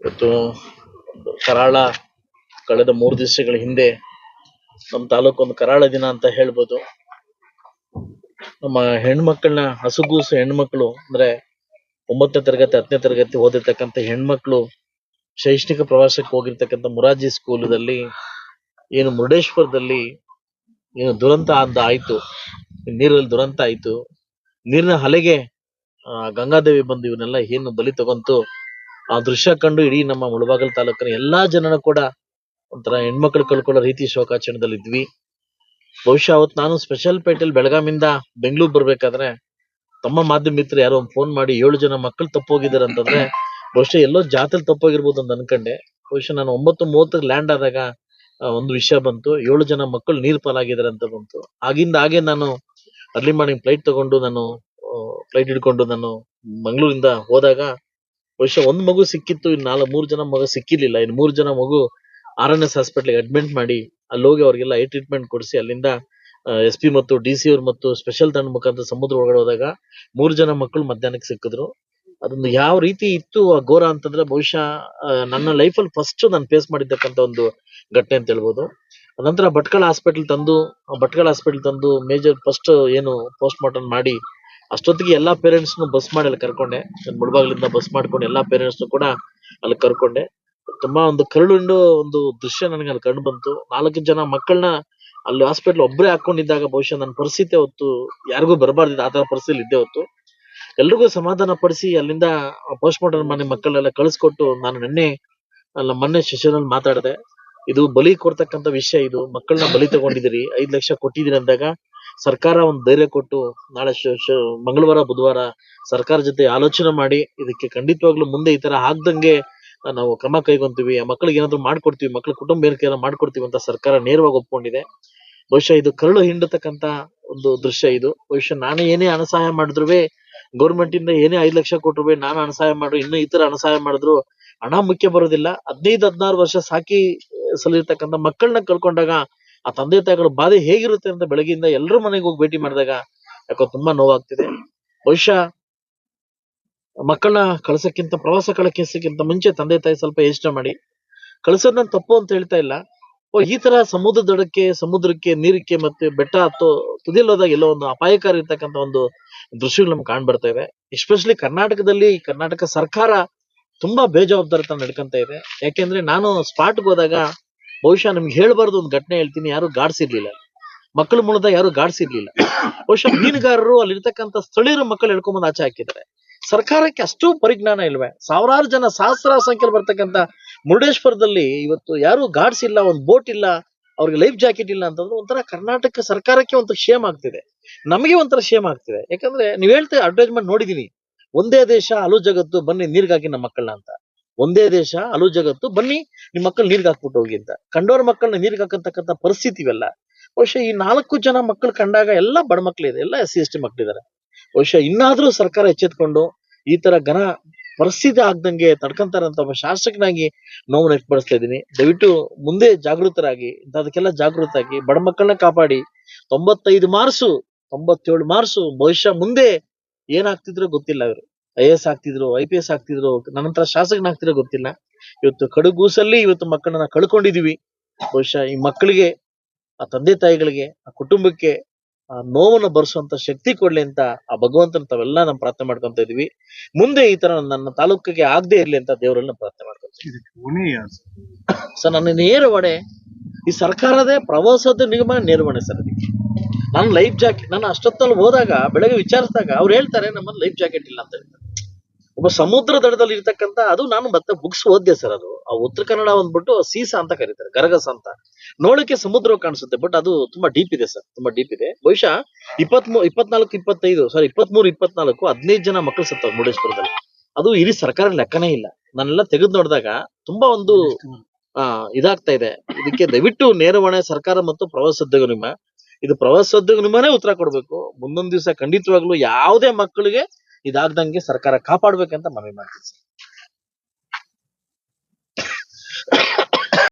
ಇವತ್ತು ಕರಾಳ ಕಳೆದ ಮೂರು ದಿವಸಗಳ ಹಿಂದೆ ನಮ್ಮ ತಾಲೂಕು ಒಂದು ಕರಾಳ ದಿನ ಅಂತ ಹೇಳ್ಬೋದು. ನಮ್ಮ ಹೆಣ್ಮಕ್ಳನ್ನ ಹಸುಗೂಸು ಹೆಣ್ಮಕ್ಳು, ಅಂದ್ರೆ ಒಂಬತ್ತನೇ ತರಗತಿ, ಹತ್ತನೇ ತರಗತಿ ಓದಿರ್ತಕ್ಕಂಥ ಹೆಣ್ಮಕ್ಳು ಶೈಕ್ಷಣಿಕ ಪ್ರವಾಸಕ್ಕೆ ಹೋಗಿರ್ತಕ್ಕಂಥ ಮುರಾರ್ಜಿ ಸ್ಕೂಲದಲ್ಲಿ ಏನು ಮುರುಡೇಶ್ವರದಲ್ಲಿ ಏನು ದುರಂತ ಅಂತ ಆಯ್ತು. ನೀರಲ್ಲಿ ದುರಂತ ಆಯ್ತು. ನೀರಿನ ಹಲೆಗೆ ಗಂಗಾದೇವಿ ಬಂದು ಇವನ್ನೆಲ್ಲ ಏನು ಬಲಿ ತಗೊಂತು. ಆ ದೃಶ್ಯ ಕಂಡು ಇಡೀ ನಮ್ಮ ಮುಳಬಾಗಲ್ ತಾಲೂಕಿನ ಎಲ್ಲಾ ಜನನು ಕೂಡ ಒಂಥರ ಹೆಣ್ಮಕ್ಳು ಕಳ್ಕೊಳ್ಳೋ ರೀತಿ ಶೋಕಾಚರಣೆದಲ್ಲಿ ಇದ್ವಿ ಬಹುಶಃ ಅವತ್ತು ನಾನು ಸ್ಪೆಷಲ್ ಪೇಟೆಲ್ ಬೆಳಗಾಮಿಂದ ಬೆಂಗಳೂರು ಬರ್ಬೇಕಾದ್ರೆ ತಮ್ಮ ಮಾಧ್ಯಮ ಮಿತ್ರ ಯಾರೋ ಒಂದು ಫೋನ್ ಮಾಡಿ ಏಳು ಜನ ಮಕ್ಕಳು ತಪ್ಪೋಗಿದ್ದಾರೆ ಅಂತಂದ್ರೆ ಬಹುಶಃ ಎಲ್ಲೋ ಜಾತ್ರೆ ತಪ್ಪೋಗಿರ್ಬೋದು ಅಂತ ಅನ್ಕೊಂಡೆ. ಬಹುಶಃ ನಾನು ಒಂಬತ್ತು ಮೂವತ್ತಕ್ಕೆ ಲ್ಯಾಂಡ್ ಆದಾಗ ಒಂದು ವಿಷಯ ಬಂತು. ಏಳು ಜನ ಮಕ್ಕಳು ನೀರ್ ಪಾಲಾಗಿದ್ದಾರೆ ಅಂತ ಬಂತು. ಆಗಿಂದ ಹಾಗೆ ನಾನು ಅರ್ಲಿ ಮಾರ್ನಿಂಗ್ ಫ್ಲೈಟ್ ತಗೊಂಡು ನಾನು ಫ್ಲೈಟ್ ಹಿಡ್ಕೊಂಡು ನಾನು ಮಂಗಳೂರಿಂದ ಹೋದಾಗ ಬಹುಶಃ ಒಂದ್ ಮಗು ಸಿಕ್ಕಿತ್ತು, ಇನ್ನು ನಾಲ್ಕು, ಮೂರು ಜನ ಮಗು ಸಿಕ್ಕಿರ್ಲಿಲ್ಲ. ಇನ್ ಮೂರು ಜನ ಮಗು ಆರ್ ಎನ್ ಎಸ್ ಹಾಸ್ಪಿಟ್ಲಿಗೆ ಅಡ್ಮಿಟ್ ಮಾಡಿ ಅಲ್ಲಿ ಹೋಗಿ ಅವ್ರಿಗೆಲ್ಲ ಐ ಟ್ರೀಟ್ಮೆಂಟ್ ಕೊಡಿಸಿ, ಅಲ್ಲಿಂದ ಎಸ್ ಪಿ ಮತ್ತು ಡಿ ಸಿ ಅವ್ರು ಮತ್ತು ಸ್ಪೆಷಲ್ ತಂಡ ಮುಖಾಂತರ ಸಮುದ್ರ ಒಳಗಡೆ ಹೋದಾಗ ಮೂರು ಜನ ಮಕ್ಕಳು ಮಧ್ಯಾಹ್ನಕ್ಕೆ ಸಿಕ್ಕಿದ್ರು. ಅದೊಂದು ಯಾವ ರೀತಿ ಇತ್ತು ಆ ಘೋರ ಅಂತಂದ್ರೆ ಬಹುಶಃ ನನ್ನ ನನ್ನ ಅಲ್ಲಿ ಫಸ್ಟ್ ನಾನು ಫೇಸ್ ಮಾಡಿರ್ತಕ್ಕಂಥ ಒಂದು ಘಟನೆ ಅಂತ ಹೇಳ್ಬೋದು. ನಂತರ ಭಟ್ಕಳ ಹಾಸ್ಪಿಟಲ್ ತಂದು, ಭಟ್ಕಳ ಹಾಸ್ಪಿಟಲ್ ತಂದು ಮೇಜರ್ ಫಸ್ಟ್ ಏನು ಪೋಸ್ಟ್ ಮಾರ್ಟಮ್ ಮಾಡಿ ಅಷ್ಟೊತ್ತಿಗೆ ಎಲ್ಲಾ ಪೇರೆಂಟ್ಸ್ ಬಸ್ ಮಾಡಿ ಅಲ್ಲಿ ಕರ್ಕೊಂಡೆ. ನಾನ್ ಮುಳಬಾಗಿಲಿಂದ ಬಸ್ ಮಾಡ್ಕೊಂಡು ಎಲ್ಲಾ ಪೇರೆಂಟ್ಸ್ ಕೂಡ ಅಲ್ಲಿ ಕರ್ಕೊಂಡೆ. ತುಂಬಾ ಒಂದು ಕರುಳುಂಡು ಒಂದು ದೃಶ್ಯ ನನಗೆ ಅಲ್ಲಿ ಕಂಡು ಬಂತು. ನಾಲ್ಕು ಜನ ಮಕ್ಕಳನ್ನ ಅಲ್ಲಿ ಹಾಸ್ಪಿಟಲ್ ಒಬ್ಬರೇ ಹಾಕೊಂಡಿದ್ದಾಗ ಬಹುಶಃ ನನ್ನ ಪರಿಸ್ಥಿತಿ ಹೊತ್ತು ಯಾರಿಗೂ ಬರಬಾರ್ದಿತ್ತು. ಆ ತರ ಪರಿಸ್ಥಿತಿ ಇದ್ದೇ ಹೊತ್ತು ಎಲ್ರಿಗೂ ಸಮಾಧಾನ ಪಡಿಸಿ ಅಲ್ಲಿಂದ ಪೋಸ್ಟ್ ಮಾರ್ಟಮ್ ಮನೆ ಮಕ್ಕಳೆಲ್ಲ ಕಳಿಸ್ಕೊಟ್ಟು ನಾನು ನಿನ್ನೆ ಅಲ್ಲ ಮೊನ್ನೆ ಸೆಷನ್ ಮಾತಾಡಿದೆ. ಇದು ಬಲಿ ಕೊಡ್ತಕ್ಕಂತ ವಿಷಯ ಇದು. ಮಕ್ಕಳನ್ನ ಬಲಿ ತಗೊಂಡಿದ್ದೀರಿ. ಐದು ಲಕ್ಷ ಕೊಟ್ಟಿದ್ದೀರಿ ಅಂದಾಗ ಸರ್ಕಾರ ಒಂದು ಧೈರ್ಯ ಕೊಟ್ಟು ನಾಳೆ ಮಂಗಳವಾರ, ಬುಧವಾರ ಸರ್ಕಾರ ಜೊತೆ ಆಲೋಚನೆ ಮಾಡಿ ಇದಕ್ಕೆ ಖಂಡಿತವಾಗ್ಲೂ ಮುಂದೆ ಈ ತರ ಆಗ್ದಂಗೆ ನಾವು ಕ್ರಮ ಕೈಗೊಂತೀವಿ. ಮಕ್ಕಳಿಗೆ ಏನಾದ್ರು ಮಾಡ್ಕೊಡ್ತೀವಿ ಮಕ್ಕಳ ಕುಟುಂಬ ಏನಕ್ಕೆ ಮಾಡ್ಕೊಡ್ತೀವಿ ಅಂತ ಸರ್ಕಾರ ನೇರವಾಗಿ ಒಪ್ಕೊಂಡಿದೆ. ಬಹುಶಃ ಇದು ಕರುಳು ಹಿಂಡತಕ್ಕಂತ ಒಂದು ದೃಶ್ಯ ಇದು. ಬಹುಶಃ ನಾನೇ ಏನೇ ಅನಸಹಾಯ ಸಹಾಯ ಮಾಡಿದ್ರು ಗೌರ್ಮೆಂಟ್ ಇಂದ ಏನೇ ಐದು ಲಕ್ಷ ಕೊಟ್ಟರು ನಾನು ಅನಸಹಾಯ ಸಹಾಯ ಮಾಡ್ರು, ಇನ್ನು ಈ ತರ ಅನಸಹಾಯ ಮಾಡಿದ್ರು, ಹಣ ಮುಖ್ಯ ಬರೋದಿಲ್ಲ. ಹದಿನೈದು, ಹದಿನಾರು ವರ್ಷ ಸಾಕಿ ಸಲ್ಲಿರ್ತಕ್ಕಂಥ ಮಕ್ಕಳನ್ನ ಕಳ್ಕೊಂಡಾಗ ಆ ತಂದೆ ತಾಯಿಗಳ ಬಾಧೆ ಹೇಗಿರುತ್ತೆ ಅಂತ ಬೆಳಗ್ಗೆಯಿಂದ ಎಲ್ಲರೂ ಮನೆಗೆ ಹೋಗಿ ಭೇಟಿ ಮಾಡಿದಾಗ ಯಾಕೋ ತುಂಬಾ ನೋವಾಗ್ತಿದೆ. ಬಹುಶಃ ಮಕ್ಕಳನ್ನ ಕಳ್ಸಕ್ಕಿಂತ ಪ್ರವಾಸ ಕಳಕಿಸಕ್ಕಿಂತ ಮುಂಚೆ ತಂದೆ ತಾಯಿ ಸ್ವಲ್ಪ ಯೋಚನೆ ಮಾಡಿ. ಕಳ್ಸೋದ್ ನಾನು ತಪ್ಪು ಅಂತ ಹೇಳ್ತಾ ಇಲ್ಲ. ಓ, ಈ ತರ ಸಮುದ್ರ ದಡಕ್ಕೆ, ಸಮುದ್ರಕ್ಕೆ ನೀರಕ್ಕೆ ಮತ್ತೆ ಬೆಟ್ಟ ಹತ್ತೋ ತುದಿಲ್ಲೋದಾಗ ಎಲ್ಲೋ ಒಂದು ಅಪಾಯಕಾರಿ ಇರ್ತಕ್ಕಂಥ ಒಂದು ದೃಶ್ಯಗಳು ನಮ್ಗೆ ಕಾಣ್ ಬರ್ತಾ ಇದೆ. ಎಸ್ಪೆಷಲಿ ಕರ್ನಾಟಕದಲ್ಲಿ ಕರ್ನಾಟಕ ಸರ್ಕಾರ ತುಂಬಾ ಬೇಜವಾಬ್ದಾರಿತನ ನಡ್ಕೊಂತ ಇದೆ. ಯಾಕೆಂದ್ರೆ ನಾನು ಸ್ಪಾಟ್ಗೆ ಹೋದಾಗ ಬಹುಶಃ ನಿಮ್ಗೆ ಹೇಳ್ಬಾರ್ದು ಒಂದು ಘಟನೆ ಹೇಳ್ತೀನಿ, ಯಾರು ಗಾಡ್ಸಿರ್ಲಿಲ್ಲ. ಮಕ್ಕಳು ಮೂಲದ ಯಾರು ಗಾಡ್ಸಿರ್ಲಿಲ್ಲ. ಬಹುಶಃ ಮೀನುಗಾರರು ಅಲ್ಲಿರ್ತಕ್ಕಂತ ಸ್ಥಳೀಯರು ಮಕ್ಕಳು ಹೇಳ್ಕೊಂಬಂದು ಆಚೆ ಹಾಕಿದ್ದಾರೆ. ಸರ್ಕಾರಕ್ಕೆ ಅಷ್ಟು ಪರಿಜ್ಞಾನ ಇಲ್ವೇ? ಸಾವಿರಾರು ಜನ ಸಹಸ್ರಾರು ಸಂಖ್ಯೆಯಲ್ಲಿ ಬರ್ತಕ್ಕಂಥ ಮುರುಡೇಶ್ವರದಲ್ಲಿ ಇವತ್ತು ಯಾರು ಗಾಡ್ಸ್ ಇಲ್ಲ ಒಂದು ಬೋಟ್ ಇಲ್ಲ, ಅವ್ರಿಗೆ ಲೈಫ್ ಜಾಕೆಟ್ ಇಲ್ಲ ಅಂತಂದ್ರೆ ಒಂಥರ ಕರ್ನಾಟಕ ಸರ್ಕಾರಕ್ಕೆ ಒಂದು ಶೇಮ್ ಆಗ್ತಿದೆ. ನಮಗೆ ಒಂಥರ ಶೇಮ್ ಆಗ್ತಿದೆ. ಯಾಕಂದ್ರೆ ನೀವ್ ಹೇಳ್ತಾ ಅಡ್ವರ್ಟೈಸ್ಮೆಂಟ್ ನೋಡಿದೀನಿ ಒಂದೇ ದೇಶ ಅಲು ಜಗತ್ತು ಬನ್ನಿ ನೀರ್ಗಾಗಿ ನಮ್ಮ ಮಕ್ಕಳನ್ನ ಅಂತ. ಒಂದೇ ದೇಶ ಅಲು ಜಗತ್ತು, ಬನ್ನಿ ನಿಮ್ ಮಕ್ಕಳು ನೀರ್ಗ್ ಹಾಕ್ಬಿಟ್ಟು ಹೋಗಿ ಅಂತ. ಕಂಡೋರ್ ಮಕ್ಕಳನ್ನ ನೀರ್ಗ್ ಹಾಕಂತಕ್ಕಂಥ ಪರಿಸ್ಥಿತಿ ಇವೆಲ್ಲ. ಬಹುಶಃ ಈ ನಾಲ್ಕು ಜನ ಮಕ್ಕಳು ಕಂಡಾಗ ಎಲ್ಲ ಬಡ ಮಕ್ಕಳಿದೆ ಎಲ್ಲ ಎಸ್ ಸಿ, ಎಸ್ ಟಿ ಬಹುಶಃ ಇನ್ನಾದ್ರೂ ಸರ್ಕಾರ ಎಚ್ಚೆತ್ಕೊಂಡು ಈ ತರ ಘನ ಪರಿಸ್ಥಿತಿ ಆಗ್ದಂಗೆ ತಡ್ಕಂತಾರಂತ ಒಬ್ಬ ಶಾಸಕನಾಗಿ ನೋವು ವ್ಯಕ್ತಪಡಿಸ್ತಾ ಇದ್ದೀನಿ. ದಯವಿಟ್ಟು ಮುಂದೆ ಜಾಗೃತರಾಗಿ, ಇಂಥದಕ್ಕೆಲ್ಲ ಜಾಗೃತರಾಗಿ, ಬಡ ಮಕ್ಕಳನ್ನ ಕಾಪಾಡಿ. ತೊಂಬತ್ತೈದು ಮಾರ್ಸು ತೊಂಬತ್ತೇಳು ಮಾರ್ಸು ಬಹುಶಃ ಮುಂದೆ ಏನಾಗ್ತಿದ್ರು ಗೊತ್ತಿಲ್ಲ ಇವರು. ಐ ಎಸ್ ಆಗ್ತಿದ್ರು ಐ ಪಿ ಎಸ್ ಆಗ್ತಿದ್ರು ನನ್ನಂತರ ಶಾಸಕನಾಗ್ತಿರೋ ಗೊತ್ತಿಲ್ಲ. ಇವತ್ತು ಕಡುಗೂಸಲ್ಲಿ ಇವತ್ತು ಮಕ್ಕಳನ್ನ ಕಳ್ಕೊಂಡಿದೀವಿ. ಬಹುಶಃ ಈ ಮಕ್ಕಳಿಗೆ ಆ ತಂದೆ ತಾಯಿಗಳಿಗೆ ಆ ಕುಟುಂಬಕ್ಕೆ ಆ ನೋವನ್ನು ಭರಿಸುವಂತ ಶಕ್ತಿ ಕೊಡ್ಲಿ ಅಂತ ಆ ಭಗವಂತನ ತಾವೆಲ್ಲ ನಾವು ಪ್ರಾರ್ಥನೆ ಮಾಡ್ಕೊಂತ ಇದೀವಿ. ಮುಂದೆ ಈ ತರ ನನ್ನ ತಾಲೂಕಿಗೆ ಆಗದೆ ಇರ್ಲಿ ಅಂತ ದೇವರಲ್ಲಿ ನಾವು ಪ್ರಾರ್ಥನೆ ಮಾಡ್ಕೊಂತೀವಿ ಸರ್? ನನ್ನ ನೇರ ವಡೆ ಈ ಸರ್ಕಾರದೇ ಪ್ರವಾಸೋದ್ಯಮ ನಿಗಮ ನಿರ್ವಹಣೆ ಸರ್ ಅದಕ್ಕೆ. ನಾನು ಲೈಫ್ ಜಾಕೆಟ್ ನಾನು ಅಷ್ಟೊತ್ತಲ್ಲಿ ಹೋದಾಗ ಬೆಳಗ್ಗೆ ವಿಚಾರಿಸಿದಾಗ ಅವ್ರು ಹೇಳ್ತಾರೆ ನಮ್ಮಲ್ಲಿ ಲೈಫ್ ಜಾಕೆಟ್ ಇಲ್ಲ ಅಂತ ಹೇಳ್ತಾರೆ. ಒಬ್ಬ ಸಮುದ್ರ ದಡದಲ್ಲಿ ಇರ್ತಕ್ಕಂತ ಅದು ನಾನು ಮತ್ತೆ ಬುಕ್ಸ್ ಓದ್ದೆ ಸರ್ ಅದು. ಆ ಉತ್ತರ ಕನ್ನಡ ಬಂದ್ಬಿಟ್ಟು ಸೀಸ ಅಂತ ಕರೀತಾರೆ, ಗರಗಸ ಅಂತ. ನೋಡಕ್ಕೆ ಸಮುದ್ರ ಕಾಣಿಸುತ್ತೆ ಬಟ್ ಅದು ತುಂಬಾ ಡೀಪ್ ಇದೆ ಸರ್, ತುಂಬಾ ಡೀಪ್ ಇದೆ. ಬಹುಶಃ ಇಪ್ಪತ್ಮೂ, ಇಪ್ಪತ್ನಾಲ್ಕು, ಇಪ್ಪತ್ತೈದು ಸಾರಿ ಇಪ್ಪತ್ಮೂರು, ಇಪ್ಪತ್ನಾಲ್ಕು, ಹದಿನೈದು ಜನ ಮಕ್ಕಳು ಸತ್ತ ಮುರುಡೇಶ್ವರದಲ್ಲಿ. ಅದು ಇಡೀ ಸರ್ಕಾರ ಲೆಕ್ಕನೇ ಇಲ್ಲ. ನಾನೆಲ್ಲ ತೆಗೆದು ನೋಡಿದಾಗ ತುಂಬಾ ಒಂದು ಇದಾಗ್ತಾ ಇದೆ. ಇದಕ್ಕೆ ದಯವಿಟ್ಟು ನೇರವಣೆ ಸರ್ಕಾರ ಮತ್ತು ಪ್ರವಾಸೋದ್ಯೋಗ ನಿಮ್ಮ ಇದು ಪ್ರವಾಸೋದ್ಯೋಗ ನಿಮ್ಮನೇ ಉತ್ತರ ಕೊಡ್ಬೇಕು. ಮುಂದೊಂದ್ ದಿವಸ ಖಂಡಿತವಾಗ್ಲು ಯಾವುದೇ ಮಕ್ಕಳಿಗೆ ಇದಾಗ್ದಂಗೆ ಸರ್ಕಾರ ಕಾಪಾಡ್ಬೇಕಂತ ಮನವಿ ಮಾಡ್ತೀನಿ